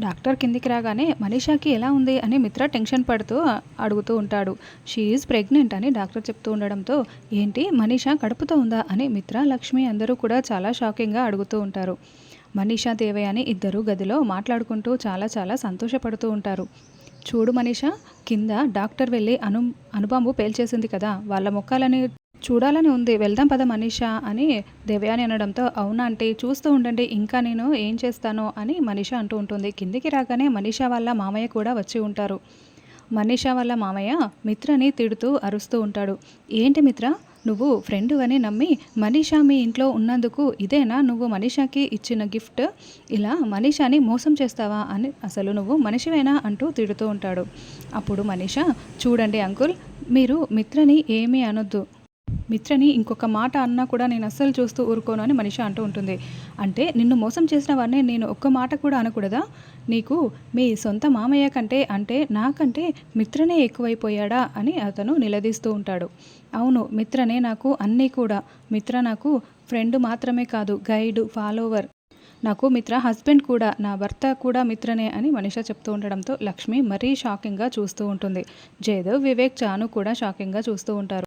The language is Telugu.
డాక్టర్ కిందికి రాగానే మనీషాకి ఎలా ఉంది? అని మిత్ర టెన్షన్ పడుతూ అడుగుతూ ఉంటాడు. షీ ఈజ్ ప్రెగ్నెంట్ అని డాక్టర్ చెప్తూ ఉండడంతో ఏంటి? మనీషా కడుపుతో ఉందా? అని మిత్ర లక్ష్మి అందరూ కూడా చాలా షాకింగ్గా అడుగుతూ ఉంటారు. మనీషా దేవయ్య అని ఇద్దరు గదిలో మాట్లాడుకుంటూ చాలా చాలా సంతోషపడుతూ ఉంటారు. చూడు మనీషా కింద డాక్టర్ వెళ్ళి అను అనుబాంబు పేల్చేసింది కదా వాళ్ళ మొక్కలని చూడాలని ఉంది. వెళ్దాం పద మనీషా అని దేవయాని అనడంతో అవునా అంటే చూస్తూ ఉండండి. ఇంకా నేను ఏం చేస్తానో అని మనీషా అంటూ ఉంటుంది. కిందికి రాగానే మనీషా వాళ్ళ మామయ్య కూడా వచ్చి ఉంటారు. మనీషా వాళ్ళ మామయ్య మిత్రని తిడుతూ అరుస్తూ ఉంటాడు. ఏంటి మిత్ర? నువ్వు ఫ్రెండు అని నమ్మి మనీషా మీ ఇంట్లో ఉన్నందుకు ఇదేనా? నువ్వు మనీషాకి ఇచ్చిన గిఫ్ట్? ఇలా మనీషాని మోసం చేస్తావా అని అసలు నువ్వు మనిషివేనా అంటూ తిడుతూ ఉంటాడు. అప్పుడు మనీషా చూడండి అంకుల్ మీరు మిత్రని ఏమీ అనొద్దు. మిత్రని ఇంకొక మాట అన్నా కూడా నేను అస్సలు చూస్తూ ఊరుకోను అని మనిషి అంటూ ఉంటుంది. అంటే నిన్ను మోసం చేసిన వాడిని నేను ఒక్క మాట కూడా అనకూడదా? నీకు మీ సొంత మామయ్య కంటే అంటే నాకంటే మిత్రనే ఎక్కువైపోయాడా? అని అతను నిలదీస్తూ ఉంటాడు. అవును మిత్రనే నాకు అన్నీ కూడా. మిత్ర నాకు ఫ్రెండ్ మాత్రమే కాదు గైడ్ ఫాలోవర్. నాకు మిత్ర హస్బెండ్ కూడా నా భర్త కూడా మిత్రనే అని మనిష చెప్తూ ఉండడంతో లక్ష్మి మరీ షాకింగ్గా చూస్తూ ఉంటుంది. జయదేవ్ వివేక్ చాను కూడా షాకింగ్గా చూస్తూ ఉంటారు.